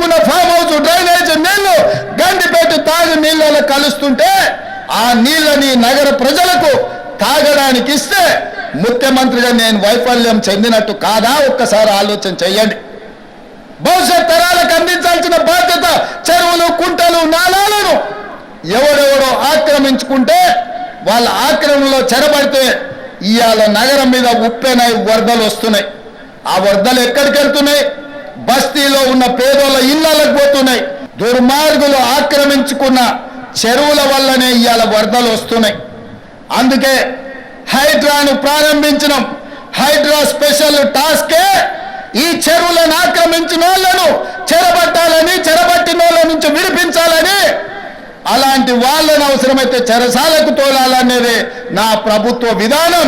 పెట్టుకున్న farm house drainage నీళ్ళు గండిపేట తాగి నీళ్ళలో కలుస్తుంటే ఆ నీళ్ళని నగర ప్రజలకు తాగడానికి ఇస్తే ముఖ్యమంత్రిగా నేను వైఫల్యం చెందినట్టు కాదా? ఒక్కసారి ఆలోచన చేయండి. భవిష్యత్ తరాలకు అందించాల్సిన బాధ్యత చెరువులు కుంటలు నాళాలను ఎవడెవడో ఆక్రమించుకుంటే వాళ్ళ ఆక్రమణలో చెరబడితే ఇవాళ నగరం మీద ఉప్పెనై వరదలు వస్తున్నాయి. ఆ వరదలు ఎక్కడికి వెళ్తున్నాయి బస్తీలో ఉన్న పేదోళ్ళ ఇళ్ళకు పోతున్నాయి. దుర్మార్గులు ఆక్రమించుకున్న చెరువుల వల్లనే ఇవాళ వరదలు వస్తున్నాయి. అందుకే హైడ్రాను ప్రారంభించడం హైడ్రా స్పెషల్ టాస్కే ఈ చెరువులను ఆక్రమించిన వాళ్ళను చెరబట్టాలని చెరబట్టిన వాళ్ళ నుంచి విడిపించాలని అలాంటి వాళ్ళను అవసరమైతే చెరసాలకు తోలాలనేది నా ప్రభుత్వ విధానం.